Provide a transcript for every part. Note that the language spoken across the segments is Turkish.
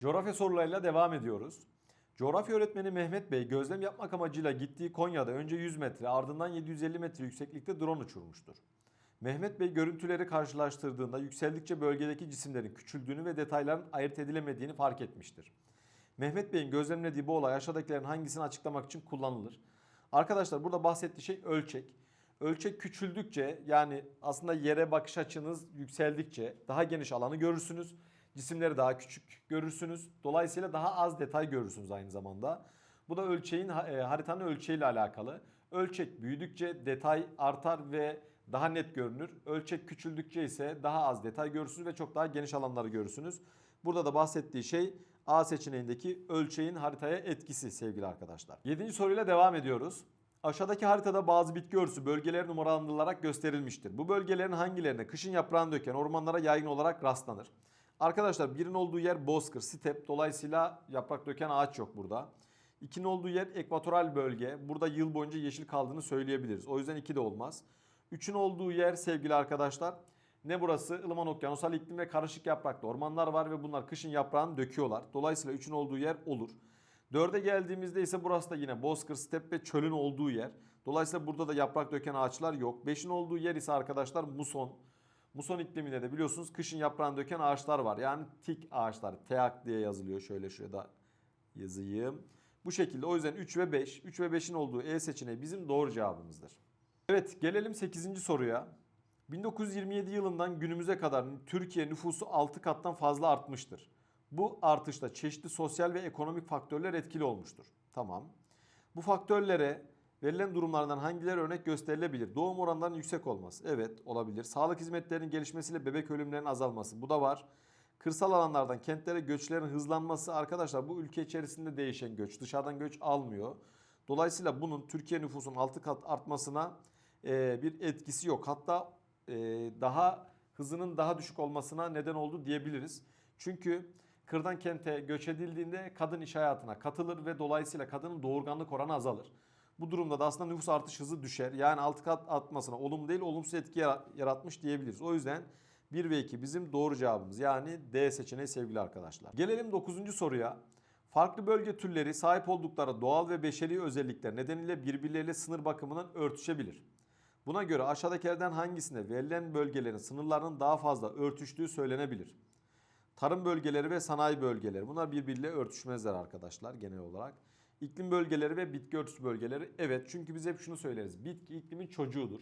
Coğrafya sorularıyla devam ediyoruz. Coğrafya öğretmeni Mehmet Bey gözlem yapmak amacıyla gittiği Konya'da önce 100 metre ardından 750 metre yükseklikte drone uçurmuştur. Mehmet Bey görüntüleri karşılaştırdığında yükseldikçe bölgedeki cisimlerin küçüldüğünü ve detayların ayırt edilemediğini fark etmiştir. Mehmet Bey'in gözlemlediği bu olay aşağıdakilerin hangisini açıklamak için kullanılır? Arkadaşlar burada bahsettiği şey ölçek. Ölçek küçüldükçe yani aslında yere bakış açınız yükseldikçe daha geniş alanı görürsünüz. Cisimleri daha küçük görürsünüz. Dolayısıyla daha az detay görürsünüz aynı zamanda. Bu da ölçeğin e, haritanın ölçeğiyle alakalı. Ölçek büyüdükçe detay artar ve daha net görünür. Ölçek küçüldükçe ise daha az detay görürsünüz ve çok daha geniş alanları görürsünüz. Burada da bahsettiği şey A seçeneğindeki ölçeğin haritaya etkisi sevgili arkadaşlar. 7. soruyla devam ediyoruz. Aşağıdaki haritada bazı bitki örtüsü bölgeleri numaralandırılarak gösterilmiştir. Bu bölgelerin hangilerine kışın yaprağını döken ormanlara yaygın olarak rastlanır? Arkadaşlar birin olduğu yer bozkır, step. Dolayısıyla yaprak döken ağaç yok burada. İkinin olduğu yer ekvatoral bölge. Burada yıl boyunca yeşil kaldığını söyleyebiliriz. O yüzden iki de olmaz. Üçün olduğu yer sevgili arkadaşlar ne burası? Ilıman okyanusal iklim ve karışık yapraklı ormanlar var ve bunlar kışın yaprağını döküyorlar. Dolayısıyla üçün olduğu yer olur. Dörde geldiğimizde ise burası da yine bozkır, step ve çölün olduğu yer. Dolayısıyla burada da yaprak döken ağaçlar yok. Beşin olduğu yer ise arkadaşlar muson. Muson ikliminde de biliyorsunuz kışın yaprağını döken ağaçlar var. Yani tik ağaçlar. Teak diye yazılıyor. Şöyle şurada yazayım. Bu şekilde o yüzden 3 ve 5. 3 ve 5'in olduğu E seçeneği bizim doğru cevabımızdır. Evet gelelim 8. soruya. 1927 yılından günümüze kadar Türkiye nüfusu 6 kattan fazla artmıştır. Bu artışta çeşitli sosyal ve ekonomik faktörler etkili olmuştur. Tamam. Bu faktörlere verilen durumlardan hangileri örnek gösterilebilir? Doğum oranlarının yüksek olması. Evet olabilir. Sağlık hizmetlerinin gelişmesiyle bebek ölümlerinin azalması. Bu da var. Kırsal alanlardan kentlere göçlerin hızlanması arkadaşlar bu ülke içerisinde değişen göç. Dışarıdan göç almıyor. Dolayısıyla bunun Türkiye nüfusunun 6 kat artmasına e, bir etkisi yok. Hatta e, daha hızının daha düşük olmasına neden oldu diyebiliriz. Çünkü kırdan kente göç edildiğinde kadın iş hayatına katılır ve dolayısıyla kadının doğurganlık oranı azalır. Bu durumda da aslında nüfus artış hızı düşer. Yani 6 kat artmasına olumlu değil olumsuz etki yaratmış diyebiliriz. O yüzden 1 ve 2 bizim doğru cevabımız. Yani D seçeneği sevgili arkadaşlar. Gelelim 9. soruya. Farklı bölge türleri sahip oldukları doğal ve beşeri özellikler nedeniyle birbirleriyle sınır bakımından örtüşebilir. Buna göre aşağıdakilerden hangisinde verilen bölgelerin sınırlarının daha fazla örtüştüğü söylenebilir? Tarım bölgeleri ve sanayi bölgeleri. Bunlar birbiriyle örtüşmezler arkadaşlar genel olarak. İklim bölgeleri ve bitki örtüsü bölgeleri. Evet çünkü biz hep şunu söyleriz. Bitki iklimin çocuğudur.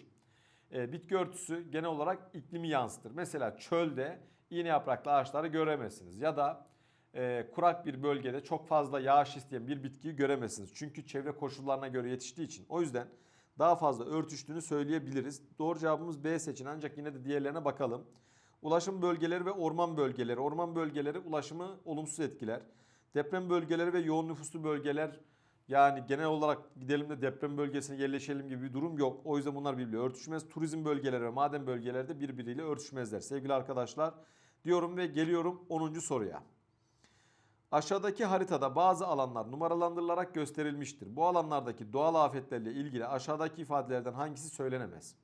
E, bitki örtüsü genel olarak iklimi yansıtır. Mesela çölde iğne yapraklı ağaçları göremezsiniz. Ya da e, kurak bir bölgede çok fazla yağış isteyen bir bitkiyi göremezsiniz. Çünkü çevre koşullarına göre yetiştiği için. O yüzden daha fazla örtüştüğünü söyleyebiliriz. Doğru cevabımız B seçeneği ancak yine de diğerlerine bakalım. Ulaşım bölgeleri ve orman bölgeleri. Orman bölgeleri ulaşımı olumsuz etkiler. Deprem bölgeleri ve yoğun nüfuslu bölgeler yani genel olarak gidelim de deprem bölgesine yerleşelim gibi bir durum yok. O yüzden bunlar birbiriyle örtüşmez. Turizm bölgeleri ve maden bölgeleri de birbiriyle örtüşmezler. Sevgili arkadaşlar diyorum ve geliyorum 10. soruya. Aşağıdaki haritada bazı alanlar numaralandırılarak gösterilmiştir. Bu alanlardaki doğal afetlerle ilgili aşağıdaki ifadelerden hangisi söylenemez?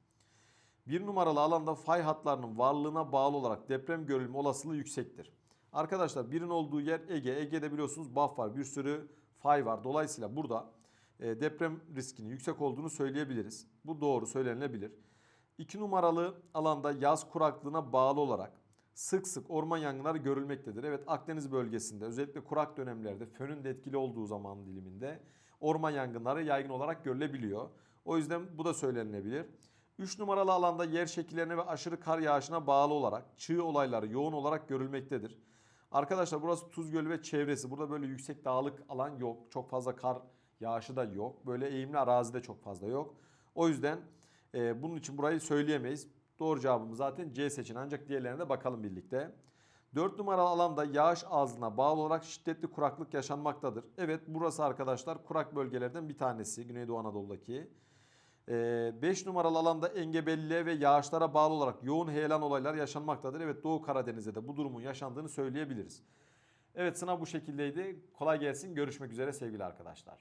Bir numaralı alanda fay hatlarının varlığına bağlı olarak deprem görülme olasılığı yüksektir. Arkadaşlar birin olduğu yer Ege. Ege'de biliyorsunuz baf var. Bir sürü fay var. Dolayısıyla burada e, deprem riskinin yüksek olduğunu söyleyebiliriz. Bu doğru söylenilebilir. 2 numaralı alanda yaz kuraklığına bağlı olarak sık sık orman yangınları görülmektedir. Evet Akdeniz bölgesinde özellikle kurak dönemlerde fönün de etkili olduğu zaman diliminde orman yangınları yaygın olarak görülebiliyor. O yüzden bu da söylenilebilir. 3 numaralı alanda yer şekillerine ve aşırı kar yağışına bağlı olarak çığ olayları yoğun olarak görülmektedir. Arkadaşlar burası Tuz Gölü ve çevresi. Burada böyle yüksek dağlık alan yok. Çok fazla kar yağışı da yok. Böyle eğimli arazi de çok fazla yok. O yüzden e, bunun için burayı söyleyemeyiz. Doğru cevabımız zaten C seçeneği ancak diğerlerine de bakalım birlikte. 4 numaralı alanda yağış azlığına bağlı olarak şiddetli kuraklık yaşanmaktadır. Evet burası arkadaşlar kurak bölgelerden bir tanesi Güneydoğu Anadolu'daki. 5 numaralı alanda engebeliliğe ve yağışlara bağlı olarak yoğun heyelan olaylar yaşanmaktadır. Evet Doğu Karadeniz'de de bu durumun yaşandığını söyleyebiliriz. Evet sınav bu şekildeydi. Kolay gelsin. Görüşmek üzere sevgili arkadaşlar.